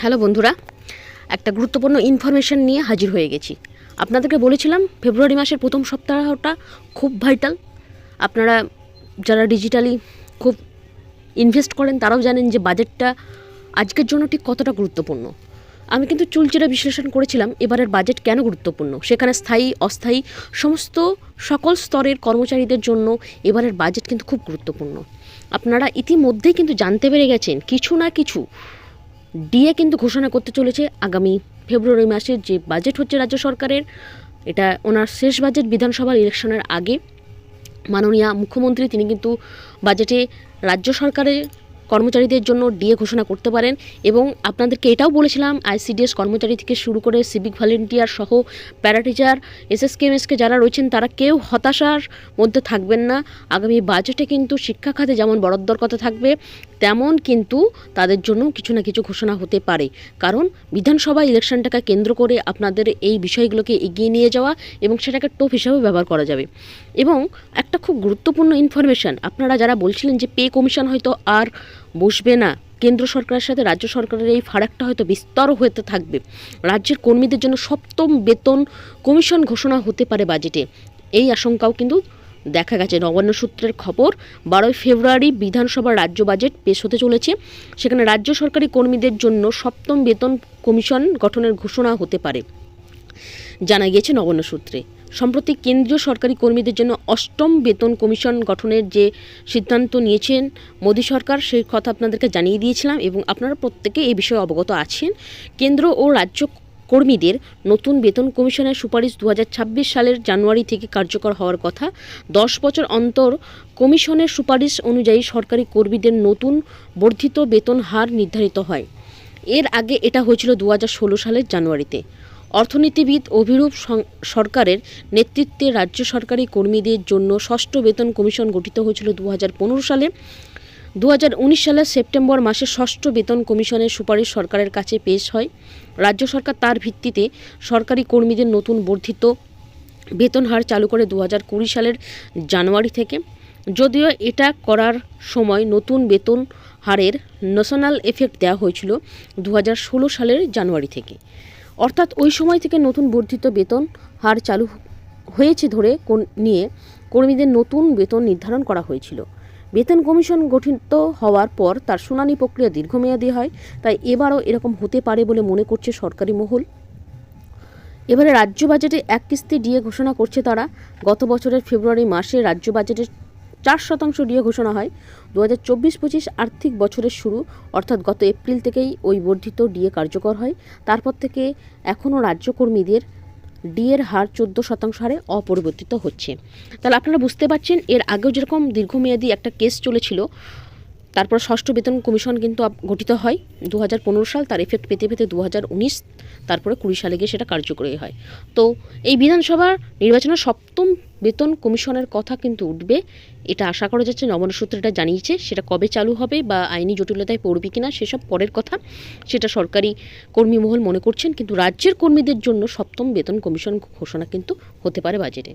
Hello বন্ধুরা, একটা গুরুত্বপূর্ণ ইনফরমেশন নিয়ে হাজির হয়ে গেছি। আপনাদেরকে বলেছিলাম, ফেব্রুয়ারি মাসের প্রথম সপ্তাহটা খুব ভাইটাল আপনারা যারা ডিজিটালি খুব ইনভেস্ট করেন, তারাও জানেন যে বাজেটটা আজকের জন্য ঠিক কতটা গুরুত্বপূর্ণ। আমি কিন্তু চুলচেরা বিশ্লেষণ করেছিলাম, এবারের বাজেট কেন গুরুত্বপূর্ণ? সেখানে স্থায়ী, অস্থায়ী সমস্ত সকল স্তরের কর্মচারীদের জন্য এবারের বাজেট কিন্তু খুব গুরুত্বপূর্ণ। আপনারা ইতিমধ্যেই কিন্তু জানতে পেরে গেছেন, কিছু না কিছু ডিএ কিন্তু ঘোষণা করতে চলেছে আগামী ফেব্রুয়ারি মাসের যে বাজেট হচ্ছে রাজ্য সরকারের, এটা ওনার শেষ বাজেট বিধানসভা ইলেকশনের আগে। মাননীয় মুখ্যমন্ত্রী তিনি কিন্তু বাজেটে রাজ্য সরকারের কর্মচারীদের জন্য ডিএ ঘোষণা করতে পারেন এবং আপনাদেরকে এটাও বলেছিলাম, আইসিডিএস কর্মচারী থেকে শুরু করে সিভিক ভলেন্টিয়ার সহ প্যারাটিচার এসএসকেএমএসকে যারা রয়েছেন তারা কেউ হতাশার মধ্যে থাকবেন না। আগামী বাজেটে কিন্তু শিক্ষা খাতে যেমন বরাদ্দর কথা থাকবে তেমন কিন্তু তাদের জন্য কিছু না কিছু ঘোষণা হতে পারে। কারণ বিধানসভা ইলেকশনটাকে কেন্দ্র করে আপনাদের এই বিষয়গুলোকে এগিয়ে নিয়ে যাওয়া এবং সেটাকে টোপ হিসাবে ব্যবহার করা যাবে। এবং একটা খুব গুরুত্বপূর্ণ ইনফরমেশান আপনারা যারা বলছিলেন যে পে কমিশন হয়তো আর বসবে না, কেন্দ্র সরকারের সাথে রাজ্য সরকারের এই ফারাকটা হয়তো বিস্তর হতে থাকবে। রাজ্যের কর্মীদের জন্য সপ্তম বেতন কমিশন ঘোষণা হতে পারে বাজেটে এই আশঙ্কাও কিন্তু দেখা গেছে। নবান্ন সূত্রের খবর, বারোই ফেব্রুয়ারি বিধানসভার রাজ্য বাজেট পেশ হতে চলেছে। সেখানে রাজ্য সরকারি কর্মীদের জন্য সপ্তম বেতন কমিশন গঠনের ঘোষণা হতে পারে। জানা গিয়েছে নবান্ন সূত্রে। সম্প্রতি কেন্দ্রীয় সরকারি কর্মীদের জন্য অষ্টম বেতন কমিশন গঠনের যে সিদ্ধান্ত নিয়েছেন মোদী সরকার, সেই কথা আপনাদেরকে জানিয়ে দিয়েছিলাম এবং আপনারা প্রত্যেকে এই বিষয়ে অবগত আছেন। কেন্দ্র ও রাজ্য কর্মীদের নতুন বেতন কমিশনের সুপারিশ দুহাজার ছাব্বিশ সালের জানুয়ারি থেকে কার্যকর হওয়ার কথা। দশ বছর অন্তর কমিশনের সুপারিশ অনুযায়ী সরকারি কর্মীদের নতুন বর্ধিত বেতন হার নির্ধারিত হয়। এর আগে এটা হয়েছিল দু হাজার ষোলো সালের জানুয়ারিতে। অর্থনীতিবিদ অভিরূপ সরকারের নেতৃত্বে রাজ্য সরকারি কর্মীদের জন্য ষষ্ঠ বেতন কমিশন গঠিত হয়েছিল দু হাজার পনেরো সালে। দু হাজার উনিশ সালের সেপ্টেম্বর মাসে ষষ্ঠ বেতন কমিশনের সুপারিশ সরকারের কাছে পেশ হয়। রাজ্য সরকার তার ভিত্তিতে সরকারি কর্মীদের নতুন বর্ধিত বেতন হার চালু করে দু সালের জানুয়ারি থেকে। যদিও এটা করার সময় নতুন বেতন হারের ন্যাশনাল এফেক্ট দেওয়া হয়েছিল দু হাজার ষোলো সালের জানুয়ারি থেকে। অর্থাৎ ওই সময় থেকে নতুন বর্ধিত বেতন হার চালু হয়েছে ধরে নিয়ে কর্মীদের নতুন বেতন নির্ধারণ করা হয়েছিল। বেতন কমিশন গঠিত হওয়ার পর তার শুনানি প্রক্রিয়া দীর্ঘমেয়াদী হয়, তাই এবারও এরকম হতে পারে বলে মনে করছে সরকারি মহল। এবারে রাজ্য বাজেটে এক কিস্তি ডিএ ঘোষণা করছে তারা। গত বছরের ফেব্রুয়ারি মাসে রাজ্য বাজেটের চার শতাংশ ডিএ ঘোষণা হয়। দু হাজার চব্বিশ পঁচিশ আর্থিক বছরের শুরু, অর্থাৎ গত এপ্রিল থেকেই ওই বর্ধিত ডিএ কার্যকর হয়। তারপর থেকে এখনও রাজ্যকর্মীদের ডিএর হার চোদ্দ শতাংশ হারে অপরিবর্তিত হচ্ছে। তাহলে আপনারা বুঝতে পারছেন, এর আগেও যেরকম দীর্ঘমেয়াদী একটা কেস চলেছিল, তারপর ষষ্ঠ বেতন কমিশন কিন্তু গঠিত হয় দু হাজার পনেরো সাল, তার এফেক্ট পেতে পেতে দু হাজার উনিশ, তারপরে কুড়ি সালে গিয়ে সেটা কার্যকরী হয়। তো এই বিধানসভার নির্বাচনের সপ্তম বেতন কমিশনের কথা কিন্তু উঠবে। এটা আশা করা যাচ্ছে নবান্ন সূত্রে এটা জানিয়েছে, সেটা কবে চালু হবে বা আইনি জটিলতায় পড়বে কিনা সেসব পরের কথা। সেটা সরকারি কর্মী মহল মনে করছেন, কিন্তু রাজ্যের কর্মীদের জন্য সপ্তম বেতন কমিশন ঘোষণা কিন্তু হতে পারে বাজেটে।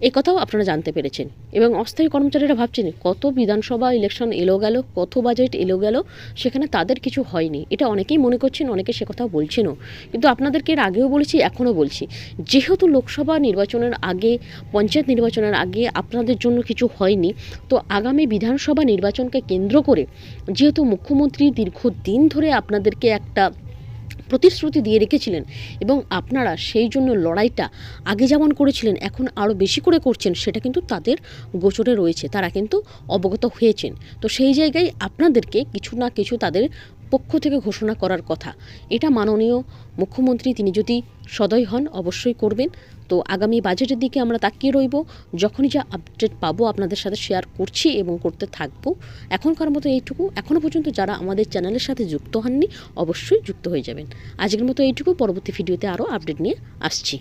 এই কথাও আপনারা জানতে পেরেছেন। এবং অস্থায়ী কর্মচারীরা ভাবছেন, কত বিধানসভা ইলেকশন এলো গেল, কত বাজেট এলো গেল, সেখানে তাদের কিছু হয়নি। এটা অনেকেই মনে করছেন, অনেকে সে কথা বলছেনও। কিন্তু আপনাদেরকে এর আগেও বলেছি, এখনও বলছি। যেহেতু লোকসভা নির্বাচনের আগে, পঞ্চায়েত নির্বাচনের আগে আপনাদের জন্য কিছু হয়নি, তো আগামী বিধানসভা নির্বাচনকে কেন্দ্র করে, যেহেতু মুখ্যমন্ত্রী দীর্ঘদিন ধরে আপনাদেরকে একটা প্রতিশ্রুতি দিয়ে রেখেছিলেন এবং আপনারা সেই জন্য লড়াইটা আগে যেমন করেছিলেন, এখন আরও বেশি করে করছেন, সেটা কিন্তু তাদের গোচরে রয়েছে, তারা কিন্তু অবগত হয়েছেন। তো সেই জায়গায় আপনাদেরকে কিছু না কিছু তাদের পক্ষ থেকে ঘোষণা করার কথা। এটা মাননীয় মুখ্যমন্ত্রী তিনি যদি সদয় হন, অবশ্যই করবেন। তো আগামী বাজেটের দিকে আমরা তাকিয়ে রইব। যখনই যা আপডেট পাবো, আপনাদের সাথে শেয়ার করছি এবং করতে থাকব। এখনকার মতো এইটুকু। এখনও পর্যন্ত যারা আমাদের চ্যানেলের সাথে যুক্ত হননি, অবশ্যই যুক্ত হয়ে যাবেন। আজকের মতো এইটুকু। পরবর্তী ভিডিওতে আরও আপডেট নিয়ে আসছি।